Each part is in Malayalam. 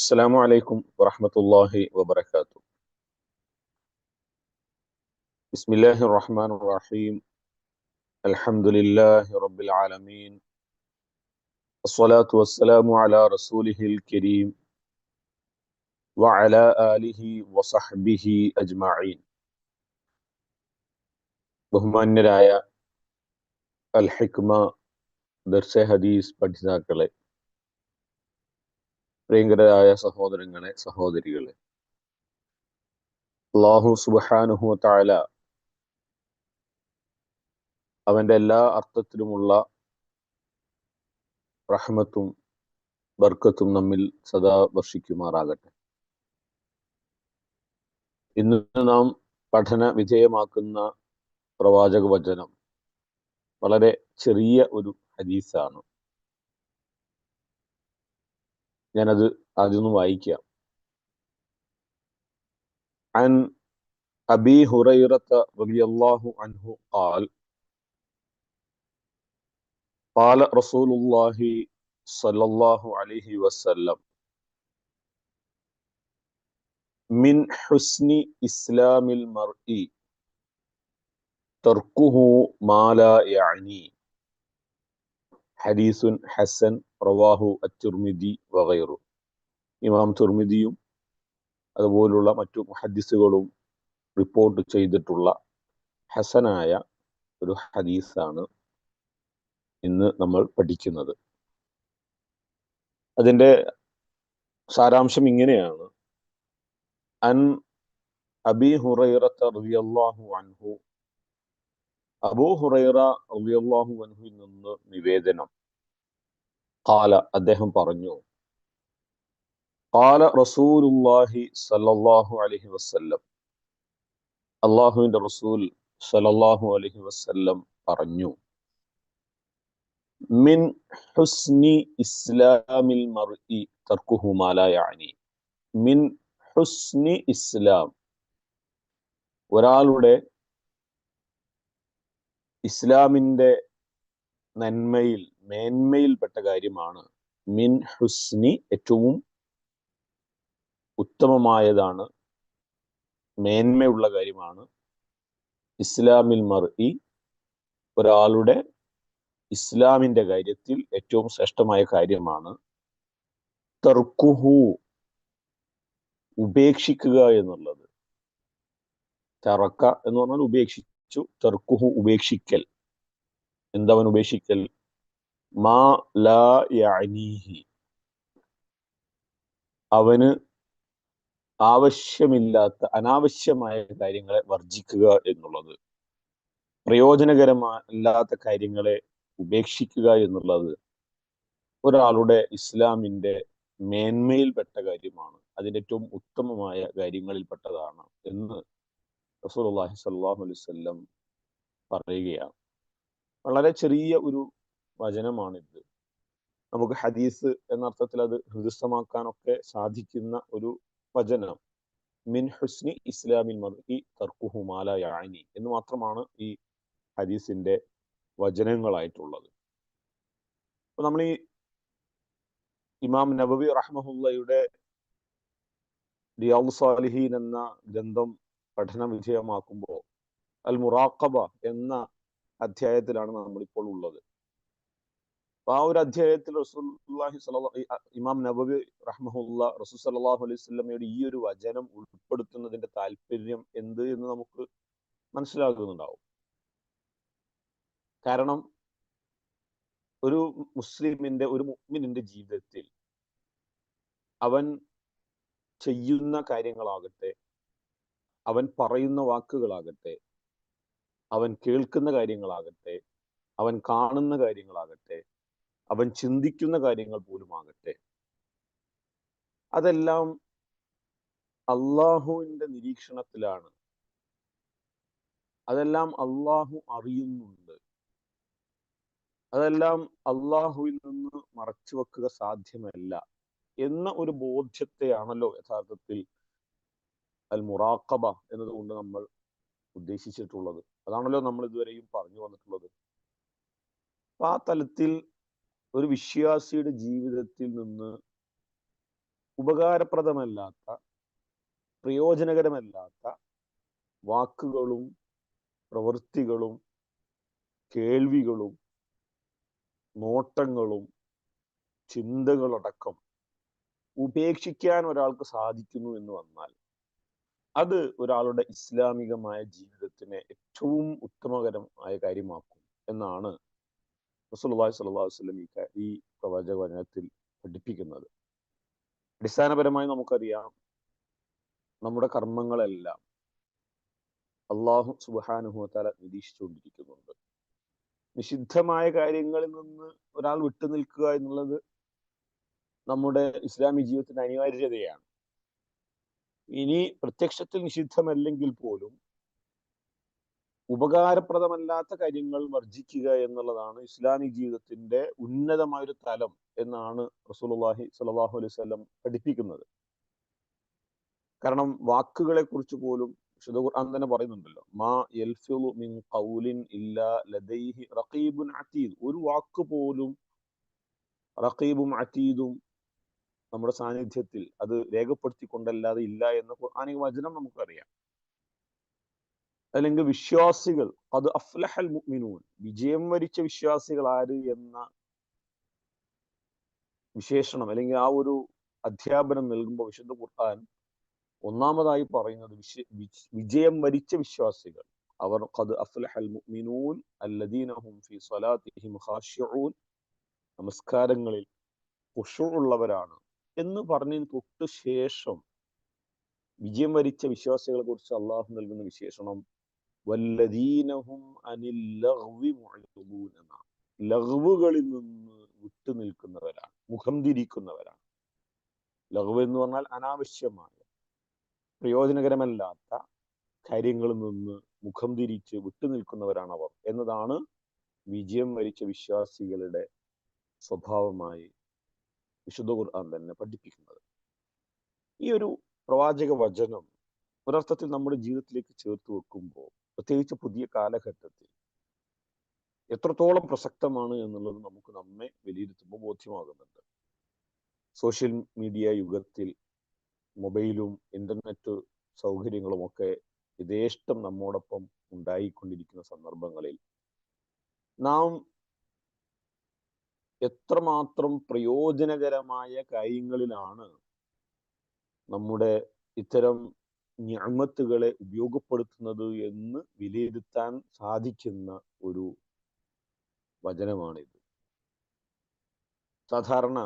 السلام عليكم ورحمة الله وبركاته بسم الله الرحمن الرحيم الحمد لله رب العالمين الصلاة والسلام على رسوله الكريم وعلى آله وصحبه أجمعين ബഹുമാന്യരായ അൽ ഹിക്മ ദർശ ഹദീസ് പഠിതാക്കളെ പ്രിയങ്കരായ സഹോദരങ്ങളെ സഹോദരികളെ. അള്ളാഹു സുബാനുഹു താല അവന്റെ എല്ലാ അർത്ഥത്തിലുമുള്ള റഹ്മത്തും ബർക്കത്തും നമ്മിൽ സദാ വർഷിക്കുമാറാകട്ടെ. ഇന്ന് നാം പഠന വിജയമാക്കുന്ന പ്രവാചക വചനം വളരെ ചെറിയ ഒരു ഹദീസാണ്. ഞാനത് ആദ്യം വായിക്കാം عن أبي هريرة رضي الله عنه قال قال رسول الله صلى الله عليه وسلم من حسن إسلام المرء تركه ما لا يعني ഹദീസുൻ ഹസൻ റവാഹു അച്ചുർമിദി വകയറു ഇമാം തുർമിദിയും അതുപോലുള്ള മറ്റു ഹദീസുകളും റിപ്പോർട്ട് ചെയ്തിട്ടുള്ള ഹസനായ ഒരു ഹദീസാണ് ഇന്ന് നമ്മൾ പഠിക്കുന്നത്. അതിന്റെ സാരാംശം ഇങ്ങനെയാണ്. അൻ അബി ഹുറൈറത്ത് റളിയല്ലാഹു അൻഹു അബൂ ഹുറൈറ റളിയല്ലാഹു അൻഹുവിൽ നിന്ന് നിവേദനം. കാല അദ്ദേഹം പറഞ്ഞു കാല റസൂലുല്ലാഹി സല്ലല്ലാഹു അലൈഹി വസല്ലം. അള്ളാഹുവിന്റെ റസൂൽ സല്ലല്ലാഹു അലൈഹി വസല്ലം പറഞ്ഞു മിൻ ഹുസ്നി ഇസ്ലാമിൽ മർഇ തർക്കുഹു മാ ലാ യഅനി മിൻ ഹുസ്നി ഇസ്ലാം ഒരാളുടെ ഇസ്ലാമിന്റെ നന്മയിൽ മേന്മയിൽപ്പെട്ട കാര്യമാണ് മിൻ ഹുസ്നി ഏറ്റവും ഉത്തമമായതാണ് മേന്മയുള്ള കാര്യമാണ് ഇസ്ലാമിൽ മറി ഒരാളുടെ ഇസ്ലാമിന്റെ കാര്യത്തിൽ ഏറ്റവും ശ്രേഷ്ഠമായ കാര്യമാണ് തർക്കുഹു ഉപേക്ഷിക്കുക എന്നുള്ളത്. തറക്ക എന്ന് പറഞ്ഞാൽ ഉപേക്ഷിച്ചു തർക്കുഹു ഉപേക്ഷിക്കൽ. എന്തവൻ ഉപേക്ഷിക്കൽ? മാ ലാ യഅനീഹി. അവന് ആവശ്യമില്ലാത്ത അനാവശ്യമായ കാര്യങ്ങളെ വർജിക്കുക എന്നുള്ളത്. പ്രയോജനകരമല്ലാത്ത കാര്യങ്ങളെ ഉപേക്ഷിക്കുക എന്നുള്ളത് ഒരാളുടെ ഇസ്ലാമിന്റെ മേന്മയിൽപ്പെട്ട കാര്യമാണ്. അതിന്റെ ഏറ്റവും ഉത്തമമായ കാര്യങ്ങളിൽപ്പെട്ടതാണ് എന്ന് റസൂലുള്ളാഹി സ്വല്ലല്ലാഹു അലൈഹി വസല്ലം പറയുകയാണ്. വളരെ ചെറിയ ഒരു വചനമാണിത്. നമുക്ക് ഹദീസ് എന്ന അർത്ഥത്തിൽ അത് ഹൃദയസ്ഥമാക്കാനൊക്കെ സാധിക്കുന്ന ഒരു വചനം. മിൻ ഹുസ്നി ഇസ്ലാമിൽ മർഇ തർക്കുഹുമാല യാനി എന്ന് മാത്രമാണ് ഈ ഹദീസിന്റെ വചനങ്ങളായിട്ടുള്ളത്. അപ്പൊ നമ്മൾ ഈ ഇമാം നബവി റഹ്മഹുല്ലയുടെ റിയാൽ സാലിഹീൻ എന്ന ഗ്രന്ഥം പഠന വിധേയമാക്കുമ്പോൾ അൽ മുറാഖബ എന്ന അധ്യായത്തിലാണ് നമ്മളിപ്പോൾ ഉള്ളത്. അപ്പൊ ആ ഒരു അധ്യായത്തിൽ സ്വല്ലല്ലാഹു ഇമാം നബവി റഹ്മുല്ല റസൂൽ സലാഹു അലൈഹി വസല്ലമയുടെ ഈ ഒരു വചനം ഉൾപ്പെടുത്തുന്നതിന്റെ താല്പര്യം എന്ത് എന്ന് നമുക്ക് മനസ്സിലാകുന്നുണ്ടാവും. കാരണം ഒരു മുസ്ലിമിന്റെ ഒരു മുഅ്മിനിന്റെ ജീവിതത്തിൽ അവൻ ചെയ്യുന്ന കാര്യങ്ങളാകട്ടെ അവൻ പറയുന്ന വാക്കുകളാകട്ടെ അവൻ കേൾക്കുന്ന കാര്യങ്ങളാകട്ടെ അവൻ കാണുന്ന കാര്യങ്ങളാകട്ടെ അവൻ ചിന്തിക്കുന്ന കാര്യങ്ങൾ പോലുമാകട്ടെ. അതെല്ലാം അള്ളാഹുവിന്റെ നിരീക്ഷണത്തിലാണ്. അതെല്ലാം അള്ളാഹു അറിയുന്നുണ്ട്. അതെല്ലാം അള്ളാഹുവിൽ നിന്ന് മറച്ചു വെക്കുക സാധ്യമല്ല എന്ന ഒരു ബോധ്യത്തെയാണല്ലോ യഥാർത്ഥത്തിൽ അൽ മുറാഖബ എന്നതുകൊണ്ട് നമ്മൾ ഉദ്ദേശിച്ചിട്ടുള്ളത്. അതാണല്ലോ നമ്മൾ ഇതുവരെയും പറഞ്ഞു വന്നിട്ടുള്ളത്. അപ്പൊ ആ തലത്തിൽ ഒരു വിശ്വാസിയുടെ ജീവിതത്തിൽ നിന്ന് ഉപകാരപ്രദമല്ലാത്ത പ്രയോജനകരമല്ലാത്ത വാക്കുകളും പ്രവൃത്തികളും കേൾവികളും നോട്ടങ്ങളും ചിന്തകളടക്കം ഉപേക്ഷിക്കാൻ ഒരാൾക്ക് സാധിക്കുന്നു എന്ന് വന്നാൽ അത് ഒരാളുടെ ഇസ്ലാമികമായ ജീവിതത്തിനെ ഏറ്റവും ഉത്തമകരമായ കാര്യമാക്കും എന്നാണ് റസൂലുള്ളാഹി സ്വല്ലല്ലാഹു അലൈഹി വസല്ലം ഈ പ്രവാചക വചനത്തിൽ പഠിപ്പിക്കുന്നത്. അടിസ്ഥാനപരമായി നമുക്കറിയാം നമ്മുടെ കർമ്മങ്ങളെല്ലാം അള്ളാഹു സുബ്ഹാനഹു വതആല നിരീക്ഷിച്ചുകൊണ്ടിരിക്കുന്നുണ്ട്. നിഷിദ്ധമായ കാര്യങ്ങളിൽ നിന്ന് ഒരാൾ വിട്ടുനിൽക്കുക എന്നുള്ളത് നമ്മുടെ ഇസ്ലാമിക ജീവിതത്തിന്റെ അനിവാര്യതയാണ്. ഇനി പ്രത്യക്ഷത്തിൽ നിഷിദ്ധമല്ലെങ്കിൽ പോലും ഉപകാരപ്രദമല്ലാത്ത കാര്യങ്ങൾ വർജിക്കുക എന്നുള്ളതാണ് ഇസ്ലാമിക ജീവിതത്തിന്റെ ഉന്നതമായ ഒരു തലം എന്നാണ് റസൂലുള്ളാഹി സ്വല്ലല്ലാഹു അലൈഹി വസല്ലം പഠിപ്പിക്കുന്നത്. കാരണം വാക്കുകളെ കുറിച്ച് പോലും വിശുദ്ധ ഖുർആൻ തന്നെ പറയുന്നുണ്ടല്ലോ മാ യൽഫിളു മിൻ ഖൗലിൻ ഇല്ലാ ലദൈഹി റഖീബുൻ അതീദ് ഒരു വാക്ക് പോലും റഖീബും അതീദും നമ്മുടെ സാന്നിധ്യത്തിൽ അത് രേഖപ്പെടുത്തിക്കൊണ്ടല്ലാതെ ഇല്ല എന്ന് ഖുർആനിക വചനം നമുക്കറിയാം. അല്ലെങ്കിൽ വിശ്വാസികൾ അത് അഫ്ലഹൽ മുഅ്മിനൂൻ വിജയം വരിച്ച വിശ്വാസികൾ ആര് എന്ന വിശേഷണം അല്ലെങ്കിൽ ആ ഒരു അധ്യാപനം നൽകുമ്പോൾ വിശുദ്ധ ഖുർആൻ ഒന്നാമതായി പറയുന്നത് വിജയം വരിച്ച വിശ്വാസികൾ. അവർ ഖദ് അഫ്ലഹൽ മുഅ്മിനൂൻ അല്ലദീനഹും ഫീ സ്വലാത്തിഹിം ഖാശിഊൻ നമസ്കാരങ്ങളിൽ ഉള്ളവരാണ്. എന്ന് പറഞ്ഞതിന് തൊട്ട് ശേഷം വിജയം വരിച്ച വിശ്വാസികളെ കുറിച്ച് അള്ളാഹു നൽകുന്ന വിശേഷണം വല്ലദീനഹും മുഅ്രിദൂൻ എന്നാണ്. നിന്ന് വിട്ടു നിൽക്കുന്നവരാണ് മുഖം തിരിക്കുന്നവരാണ്. ലഘുവ് എന്ന് പറഞ്ഞാൽ അനാവശ്യമായ പ്രയോജനകരമല്ലാത്ത കാര്യങ്ങളിൽ നിന്ന് മുഖം തിരിച്ച് വിട്ടു നിൽക്കുന്നവരാണ് അവർ എന്നതാണ് വിജയം വരിച്ച വിശ്വാസികളുടെ സ്വഭാവമായി വിശുദ്ധ ഖുർആൻ തന്നെ പഠിപ്പിക്കുന്നത്. ഈ ഒരു പ്രവാചക വചനം ഒരർത്ഥത്തിൽ നമ്മുടെ ജീവിതത്തിലേക്ക് ചേർത്ത് വെക്കുമ്പോൾ പ്രത്യേകിച്ച് പുതിയ കാലഘട്ടത്തിൽ എത്രത്തോളം പ്രസക്തമാണ് എന്നുള്ളത് നമുക്ക് നമ്മെ വിലയിരുത്തുമ്പോൾ ബോധ്യമാകുന്നുണ്ട്. സോഷ്യൽ മീഡിയ യുഗത്തിൽ മൊബൈലും ഇന്റർനെറ്റ് സൗകര്യങ്ങളും ഒക്കെ യഥേഷ്ടം നമ്മോടൊപ്പം ഉണ്ടായിക്കൊണ്ടിരിക്കുന്ന സന്ദർഭങ്ങളിൽ നാം എത്രമാത്രം പ്രയോജനകരമായ കാര്യങ്ങളിലാണ് നമ്മുടെ ഇത്തരം ഞാമത്തുകളെ ഉപയോഗപ്പെടുത്തുന്നത് എന്ന് വിലയിരുത്താൻ സാധിക്കുന്ന ഒരു വചനമാണിത്. സാധാരണ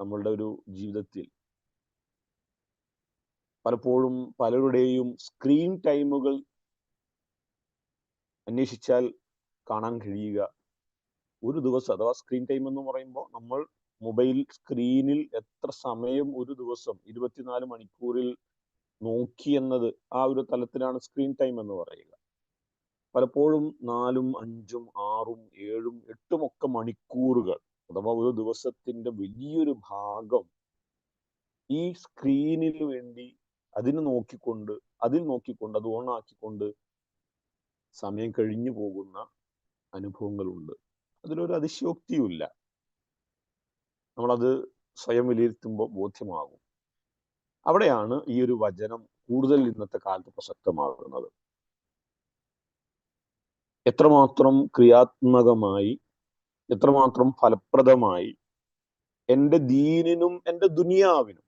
നമ്മളുടെ ഒരു ജീവിതത്തിൽ പലപ്പോഴും പലരുടെയും സ്ക്രീൻ ടൈമുകൾ അന്വേഷിച്ചാൽ കാണാൻ കഴിയുക. ഒരു ദിവസം അഥവാ സ്ക്രീൻ ടൈം എന്ന് പറയുമ്പോൾ നമ്മൾ മൊബൈൽ സ്ക്രീനിൽ എത്ര സമയം ഒരു ദിവസം ഇരുപത്തിനാല് മണിക്കൂറിൽ നോക്കി എന്നത് ആ ഒരു തലത്തിലാണ് സ്ക്രീൻ ടൈം എന്ന് പറയുക. പലപ്പോഴും നാലും അഞ്ചും ആറും ഏഴും എട്ടും ഒക്കെ മണിക്കൂറുകൾ അഥവാ ഒരു ദിവസത്തിന്റെ വലിയൊരു ഭാഗം ഈ സ്ക്രീനിന് വേണ്ടി അതിന് നോക്കിക്കൊണ്ട് അതിൽ നോക്കിക്കൊണ്ട് അത് ഓണാക്കിക്കൊണ്ട് സമയം കഴിഞ്ഞു പോകുന്ന അനുഭവങ്ങളുണ്ട്. അതിലൊരു അതിശയോക്തിയുമില്ല. നമ്മളത് സ്വയം വിലയിരുത്തുമ്പോൾ ബോധ്യമാകും. അവിടെയാണ് ഈ ഒരു വചനം കൂടുതൽ ഇന്നത്തെ കാലത്ത് പ്രസക്തമാകുന്നത്. എത്രമാത്രം ക്രിയാത്മകമായി എത്രമാത്രം ഫലപ്രദമായി എന്റെ ദീനിനും എന്റെ ദുനിയാവിനും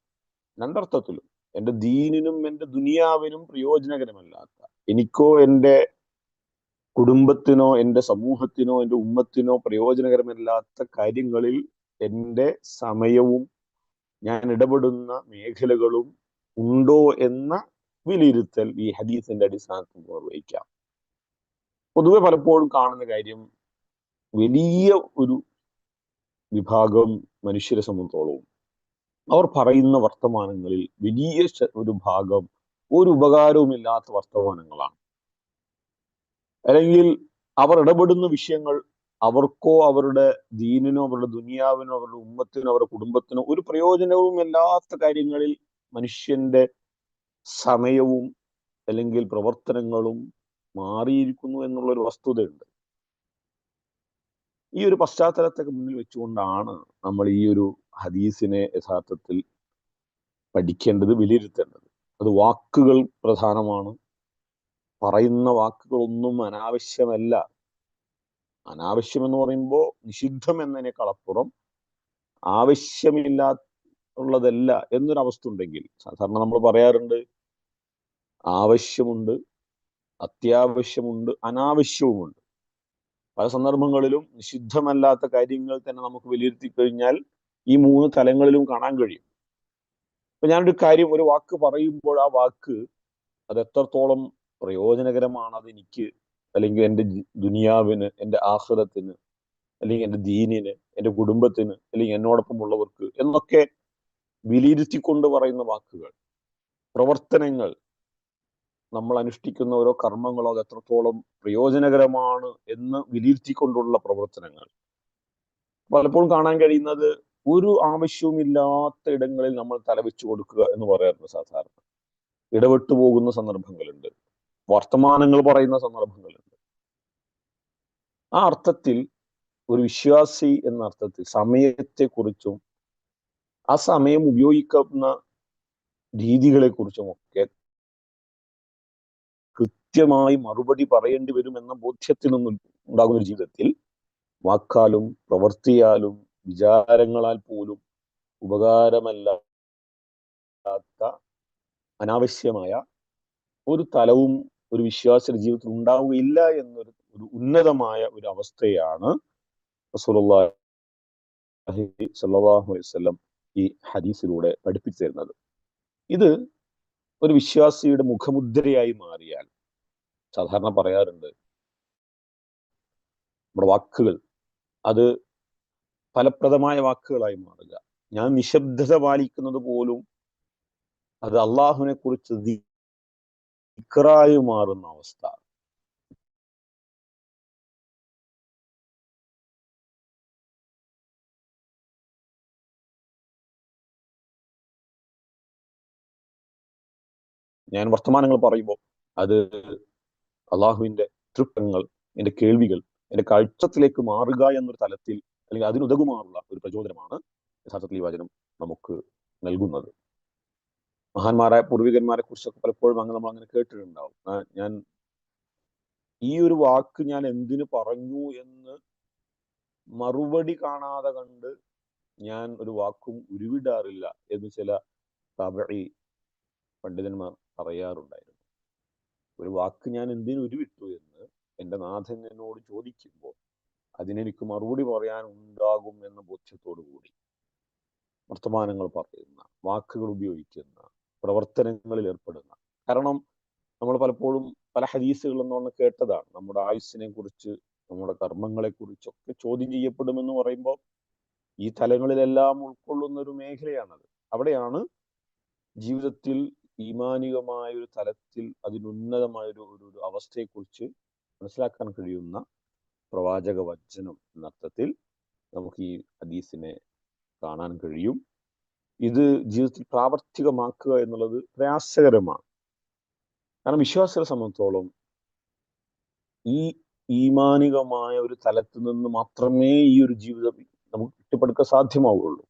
രണ്ടർത്ഥത്തിലും എന്റെ ദീനിനും എന്റെ ദുനിയാവിനും പ്രയോജനകരമല്ലാത്ത എനിക്കോ എന്റെ കുടുംബത്തിനോ എന്റെ സമൂഹത്തിനോ എന്റെ ഉമ്മത്തിനോ പ്രയോജനകരമല്ലാത്ത കാര്യങ്ങളിൽ എന്റെ സമയവും ഞാൻ ഇടപെടുന്ന മേഖലകളും ഉണ്ടോ എന്ന വിലയിരുത്തൽ ഈ ഹദീസിന്റെ അടിസ്ഥാനത്തിൽ നിർവഹിക്കാം. പൊതുവെ പലപ്പോഴും കാണുന്ന കാര്യം വലിയ ഒരു വിഭാഗം മനുഷ്യരെ സംബന്ധിച്ചോളവും അവർ പറയുന്ന വർത്തമാനങ്ങളിൽ വലിയ ഒരു ഭാഗം ഒരു ഉപകാരവുമില്ലാത്ത വർത്തമാനങ്ങളാണ്. അല്ലെങ്കിൽ അവർ ഇടപെടുന്ന വിഷയങ്ങൾ അവർക്കോ അവരുടെ ദീനിനോ അവരുടെ ദുനിയാവിനോ അവരുടെ ഉമ്മത്തിനോ അവരുടെ കുടുംബത്തിനോ ഒരു പ്രയോജനവും ഇല്ലാത്ത കാര്യങ്ങളിൽ മനുഷ്യന്റെ സമയവും അല്ലെങ്കിൽ പ്രവർത്തനങ്ങളും മാറിയിരിക്കുന്നു എന്നുള്ള ഒരു വസ്തുതയുണ്ട്. ഈ ഒരു പശ്ചാത്തലത്തെ മുന്നിൽ വെച്ചുകൊണ്ടാണ് നമ്മൾ ഈ ഒരു ഹദീസിനെ യഥാർത്ഥത്തിൽ പഠിക്കേണ്ടത് വിലയിരുത്തേണ്ടത്. അത് വാക്കുകൾ പ്രധാനമാണ്. പറയുന്ന വാക്കുകളൊന്നും അനാവശ്യമല്ല. അനാവശ്യം എന്ന് പറയുമ്പോൾ നിഷിദ്ധം എന്നതിനേക്കാൾ അപ്പുറം ആവശ്യമില്ലാത്തുള്ളതല്ല എന്നൊരവസ്ഥ ഉണ്ടെങ്കിൽ സാധാരണ നമ്മൾ പറയാറുണ്ട് ആവശ്യമുണ്ട് അത്യാവശ്യമുണ്ട് അനാവശ്യവുമുണ്ട്. പല സന്ദർഭങ്ങളിലും നിഷിദ്ധമല്ലാത്ത കാര്യങ്ങൾ തന്നെ നമുക്ക് വിലയിരുത്തി കഴിഞ്ഞാൽ ഈ മൂന്ന് തലങ്ങളിലും കാണാൻ കഴിയും. ഇപ്പൊ ഞാനൊരു കാര്യം ഒരു വാക്ക് പറയുമ്പോൾ ആ വാക്ക് അത് എത്രത്തോളം പ്രയോജനകരമാണ് അത് എനിക്ക് അല്ലെങ്കിൽ എന്റെ ദുനിയാവിന് എന്റെ ആഹ്ലത്തിന് അല്ലെങ്കിൽ എന്റെ ദീനിന് എന്റെ കുടുംബത്തിന് അല്ലെങ്കിൽ എന്നോടൊപ്പം ഉള്ളവർക്ക് എന്നൊക്കെ വിലയിരുത്തിക്കൊണ്ട് പറയുന്ന വാക്കുകൾ. പ്രവർത്തനങ്ങൾ നമ്മൾ അനുഷ്ഠിക്കുന്ന ഓരോ കർമ്മങ്ങളോ അത് എത്രത്തോളം പ്രയോജനകരമാണ് എന്ന് വിലയിരുത്തിക്കൊണ്ടുള്ള പ്രവർത്തനങ്ങൾ. പലപ്പോഴും കാണാൻ കഴിയുന്നത് ഒരു ആവശ്യവുമില്ലാത്ത ഇടങ്ങളിൽ നമ്മൾ തലവെച്ചു കൊടുക്കുക എന്ന് പറയാറുണ്ട് സാധാരണ. ഇടപെട്ടു പോകുന്ന സന്ദർഭങ്ങളുണ്ട്. വർത്തമാനങ്ങൾ പറയുന്ന സന്ദർഭങ്ങളുണ്ട് ആ അർത്ഥത്തിൽ ഒരു വിശ്വാസി എന്ന അർത്ഥത്തിൽ സമയത്തെക്കുറിച്ചും ആ സമയം ഉപയോഗിക്കുന്ന രീതികളെ കുറിച്ചും ഒക്കെ കൃത്യമായി മറുപടി പറയേണ്ടി വരും എന്ന ബോധ്യത്തിൽ നിന്നും ഉണ്ടാകുന്ന ജീവിതത്തിൽ വാക്കാലും പ്രവൃത്തിയാലും വിചാരങ്ങളാൽ പോലും ഉപകാരമല്ലാത്ത അനാവശ്യമായ ഒരു തലവും ഒരു വിശ്വാസിയുടെ ജീവിതത്തിൽ ഉണ്ടാവുകയില്ല എന്നൊരു ഒരു ഉന്നതമായ ഒരു അവസ്ഥയാണ് അലൈഹി വസല്ലം ഈ ഹദീസിലൂടെ പഠിപ്പിച്ചു തരുന്നത്. ഇത് ഒരു വിശ്വാസിയുടെ മുഖമുദ്രയായി മാറിയാൽ സാധാരണ പറയാറുണ്ട് നമ്മുടെ വാക്കുകൾ അത് ഫലപ്രദമായ വാക്കുകളായി മാറുക. ഞാൻ നിശബ്ദത പാലിക്കുന്നത് പോലും അത് അള്ളാഹുവിനെ കുറിച്ച് ദിക്റായി മാറുന്ന അവസ്ഥ. ഞാൻ വർത്തമാനങ്ങൾ പറയുമ്പോൾ അത് അള്ളാഹുവിന്റെ തൃപ്തങ്ങൾ എന്റെ കേൾവികൾ എന്റെ കാഴ്ചത്തിലേക്ക് മാറുക എന്നൊരു തലത്തിൽ അല്ലെങ്കിൽ അതിനുതകുമാറുള്ള ഒരു പ്രചോദനമാണ് യഥാർത്ഥത്തിൽ ഈ വചനം നമുക്ക് നൽകുന്നത്. മഹാന്മാരായ പൂർവികന്മാരെ കുറിച്ചൊക്കെ പലപ്പോഴും അങ്ങ് നമ്മൾ അങ്ങനെ കേട്ടിട്ടുണ്ടാവും ഞാൻ ഈ ഒരു വാക്ക് ഞാൻ എന്തിനു പറഞ്ഞു എന്ന് മറുപടി കാണാതെ കണ്ട് ഞാൻ ഒരു വാക്കും ഉരുവിടാറില്ല എന്ന് ചില തവഴി പണ്ഡിതന്മാർ പറയാറുണ്ടായിരുന്നു. ഒരു വാക്ക് ഞാൻ എന്തിനു ഉരുവിട്ടു എന്ന് എന്റെ നാഥൻ എന്നോട് ചോദിക്കുമ്പോൾ അതിനെനിക്ക് മറുപടി പറയാൻ ഉണ്ടാകും എന്ന ബോധ്യത്തോടു കൂടി വർത്തമാനങ്ങൾ പറയുന്ന വാക്കുകൾ ഉപയോഗിക്കുന്ന പ്രവർത്തനങ്ങളിൽ ഏർപ്പെടുന്ന. കാരണം നമ്മൾ പലപ്പോഴും പല ഹദീസുകളും നമ്മൾ കേട്ടതാണ്. നമ്മുടെ ആയുസ്സിനെ കുറിച്ച് നമ്മുടെ കർമ്മങ്ങളെ കുറിച്ചൊക്കെ ചോദ്യം ചെയ്യപ്പെടുമെന്ന് പറയുമ്പോൾ ഈ തലങ്ങളിലെല്ലാം ഉൾക്കൊള്ളുന്ന ഒരു മേഖലയാണത്. അവിടെയാണ് ജീവിതത്തിൽ ഈമാനികമായ ഒരു തലത്തിൽ അതിനുന്നതമായ ഒരു ഒരു അവസ്ഥയെക്കുറിച്ച് മനസ്സിലാക്കാൻ കഴിയുന്ന പ്രവാചക വചനം എന്നർത്ഥത്തിൽ നമുക്ക് ഈ ഹദീസിനെ കാണാൻ കഴിയും. ഇത് ജീവിതത്തിൽ പ്രാവർത്തികമാക്കുക എന്നുള്ളത് പ്രയാസകരമാണ്. കാരണം വിശ്വാസികളെ സംബന്ധിച്ചോളം ഈ ഈമാനികമായ ഒരു തലത്തിൽ നിന്ന് മാത്രമേ ഈ ഒരു ജീവിതം നമുക്ക് കെട്ടിപ്പടുക്കാൻ സാധ്യമാവുകയുള്ളൂ.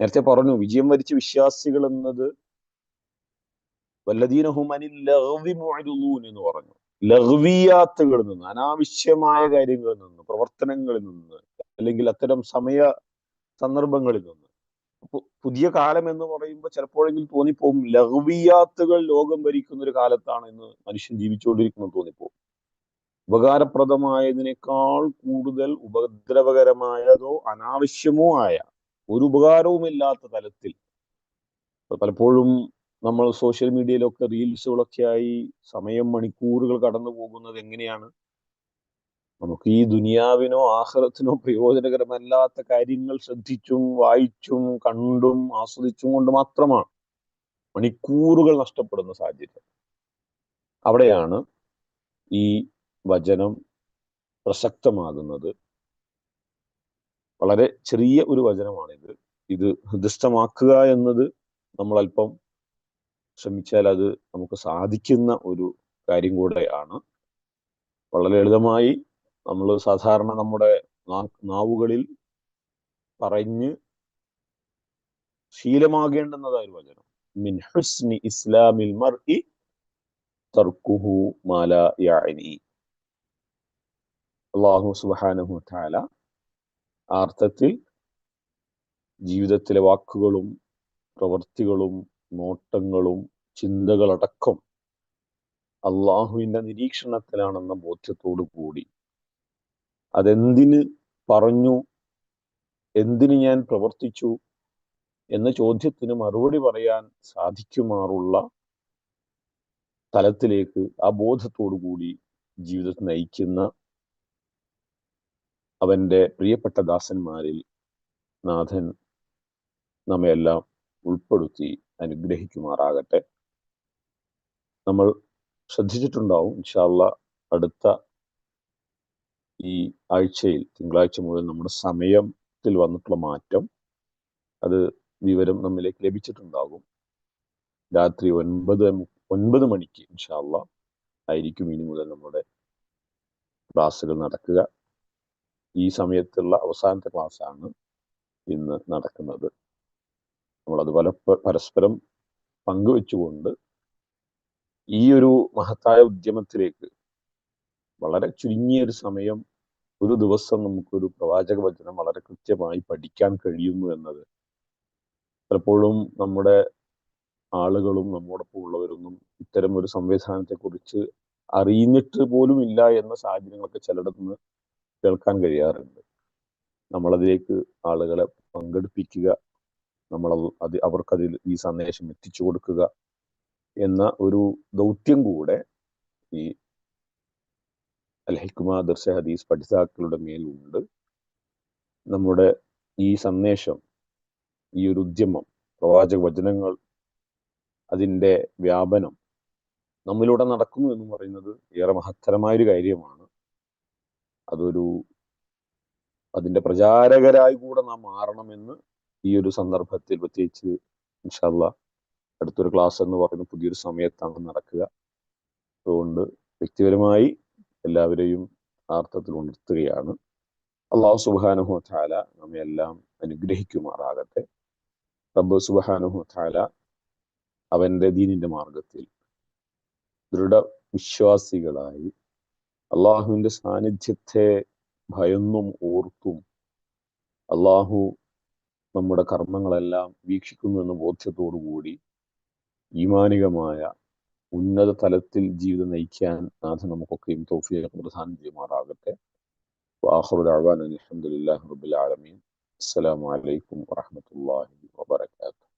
നേരത്തെ പറഞ്ഞു വിജയം വരിച്ച വിശ്വാസികൾ എന്നത് വല്ലദീനഹുമനിൽ എന്ന് പറഞ്ഞു. ലഹ്വിയാത്തുകളിൽ നിന്ന് അനാവശ്യമായ കാര്യങ്ങളിൽ നിന്ന് പ്രവർത്തനങ്ങളിൽ നിന്ന് അല്ലെങ്കിൽ അത്തരം സമയ സന്ദർഭങ്ങളിൽ നിന്ന് പുതിയ കാലം എന്ന് പറയുമ്പോൾ ചിലപ്പോഴെങ്കിലും തോന്നിപ്പോകും ലഹുവിയാത്തുകൾ ലോകം ഭരിക്കുന്ന ഒരു കാലത്താണ് ഇന്ന് മനുഷ്യൻ ജീവിച്ചുകൊണ്ടിരിക്കുന്നത് തോന്നിപ്പോകും ഉപകാരപ്രദമായതിനേക്കാൾ കൂടുതൽ ഉപദ്രവകരമായതോ അനാവശ്യമോ ആയ ഒരു ഉപകാരവുമില്ലാത്ത തലത്തിൽ പലപ്പോഴും നമ്മൾ സോഷ്യൽ മീഡിയയിലൊക്കെ റീൽസുകളൊക്കെ ആയി സമയം മണിക്കൂറുകൾ കടന്നു പോകുന്നത് എങ്ങനെയാണ്? നമുക്ക് ഈ ദുനിയാവിനോ ആഹ്റത്തിനോ പ്രയോജനകരമല്ലാത്ത കാര്യങ്ങൾ ശ്രദ്ധിച്ചും വായിച്ചും കണ്ടും ആസ്വദിച്ചും കൊണ്ട് മാത്രമാണ് മണിക്കൂറുകൾ നഷ്ടപ്പെടുന്ന സാഹചര്യം. അവിടെയാണ് ഈ വചനം പ്രസക്തമാകുന്നത്. വളരെ ചെറിയ ഒരു വചനമാണിത്. ഇത് ഹൃദയസ്ഥമാക്കുക എന്നത് നമ്മൾ അല്പം ശ്രമിച്ചാൽ അത് നമുക്ക് സാധിക്കുന്ന ഒരു കാര്യം കൂടെയാണ്. വളരെ ലളിതമായി നമ്മൾ സാധാരണ നമ്മുടെ നാവുകളിൽ പറഞ്ഞ് ശീലമാകേണ്ടുന്നതായ ഒരു വചനം. മിൻ ഹുസ്നി ഇസ്ലാമിൽ മർഇ തർക്കുഹു മാല യാനി അള്ളാഹു സുബ്ഹാനഹു തആല ആ അർത്ഥത്തിൽ ജീവിതത്തിലെ വാക്കുകളും പ്രവൃത്തികളും നോട്ടങ്ങളും ചിന്തകളടക്കം അള്ളാഹുവിന്റെ നിരീക്ഷണത്തിലാണെന്ന ബോധ്യത്തോടു കൂടി അതെന്തിന് പറഞ്ഞു? എന്തിന് ഞാൻ പ്രവർത്തിച്ചു? എന്ന ചോദ്യത്തിന് മറുപടി പറയാൻ സാധിക്കുമാറുള്ള തലത്തിലേക്ക് ആ ബോധത്തോടു കൂടി ജീവിതത്തെ നയിക്കുന്ന അവന്റെ പ്രിയപ്പെട്ട ദാസന്മാരിൽ നാഥൻ നമ്മയെല്ലാം ഉൾപ്പെടുത്തി അനുഗ്രഹിക്കുമാറാകട്ടെ. നമ്മൾ ശ്രദ്ധിച്ചിട്ടുണ്ടാവും ഇൻഷാല്ല അടുത്ത ഈ ആഴ്ചയിൽ തിങ്കളാഴ്ച മുതൽ നമ്മുടെ സമയത്തിൽ വന്നിട്ടുള്ള മാറ്റം അത് വിവരം നമ്മിലേക്ക് ലഭിച്ചിട്ടുണ്ടാകും. രാത്രി ഒൻപത് ഒൻപത് മണിക്ക് ഇൻഷാല്ല ആയിരിക്കും ഇനി മുതൽ നമ്മുടെ ക്ലാസ്സുകൾ നടക്കുക. ഈ സമയത്തുള്ള അവസാനത്തെ ക്ലാസ്സാണ് ഇന്ന് നടക്കുന്നത്. നമ്മളത് പല പരസ്പരം പങ്കുവെച്ചുകൊണ്ട് ഈ ഒരു മഹത്തായ ഉദ്യമത്തിലേക്ക് വളരെ ചുരുങ്ങിയ ഒരു സമയം ഒരു ദിവസം നമുക്കൊരു പ്രവാചക വചനം വളരെ കൃത്യമായി പഠിക്കാൻ കഴിയുന്നു എന്നത്. പലപ്പോഴും നമ്മുടെ ആളുകളും നമ്മോടൊപ്പം ഉള്ളവരൊന്നും ഇത്തരം ഒരു സംവിധാനത്തെ കുറിച്ച് അറിയുന്നിട്ട് പോലും ഇല്ല എന്ന സാഹചര്യങ്ങളൊക്കെ ചിലയിടത്തുനിന്ന് കേൾക്കാൻ കഴിയാറുണ്ട്. നമ്മളതിലേക്ക് ആളുകളെ പങ്കെടുപ്പിക്കുക നമ്മൾ അത് അവർക്കതിൽ ഈ സന്ദേശം എത്തിച്ചു കൊടുക്കുക എന്ന ഒരു ദൗത്യം കൂടെ ഈ അൽ ദർശ ഹദീസ് പഠിതാക്കളുടെ മേലുണ്ട്. നമ്മുടെ ഈ സന്ദേശം ഈ ഒരു ഉദ്യമം പ്രവാചക വചനങ്ങൾ അതിന്റെ വ്യാപനം നമ്മിലൂടെ നടക്കുന്നു എന്ന് പറയുന്നത് ഏറെ മഹത്തരമായൊരു കാര്യമാണ്. അതൊരു അതിന്റെ പ്രചാരകരായി കൂടെ നാം മാറണമെന്ന് ഈ ഒരു സന്ദർഭത്തിൽ പ്രത്യേകിച്ച് ഇൻഷാല്ല അടുത്തൊരു ക്ലാസ് എന്ന് പറയുന്ന പുതിയൊരു സമയത്താണ് നടക്കുക. അതുകൊണ്ട് വ്യക്തിപരമായി എല്ലാവരെയും ആർത്ഥത്തിൽ ഉണർത്തുകയാണ്. അള്ളാഹു സുബാനുഹു താല നമ്മയെല്ലാം അനുഗ്രഹിക്കുമാറാകട്ടെ. റബ്ബ് സുബാനുഹു താല അവന്റെ ദീനിന്റെ മാർഗത്തിൽ ദൃഢവിശ്വാസികളായി അള്ളാഹുവിന്റെ സാന്നിധ്യത്തെ ഭയന്നും ഓർത്തും അള്ളാഹു നമ്മുടെ കർമ്മങ്ങളെല്ലാം വീക്ഷിക്കുന്നു എന്ന ബോധ്യത്തോടുകൂടി ഈമാനികമായ ഉന്നത തലത്തിൽ ജീവിതം നയിക്കാൻ നാഥൻ നമുക്കൊക്കെയും തൗഫീഖ് പ്രധാനം ചെയ്യുമാറാകട്ടെ. അഹ്വാൻ അലഹമുല്ലാ റബുലാലമീൻ ആലമീൻ. അസ്സലാമു അലൈക്കും വറഹമത്തല്ലാഹി വബർക്കാത്തു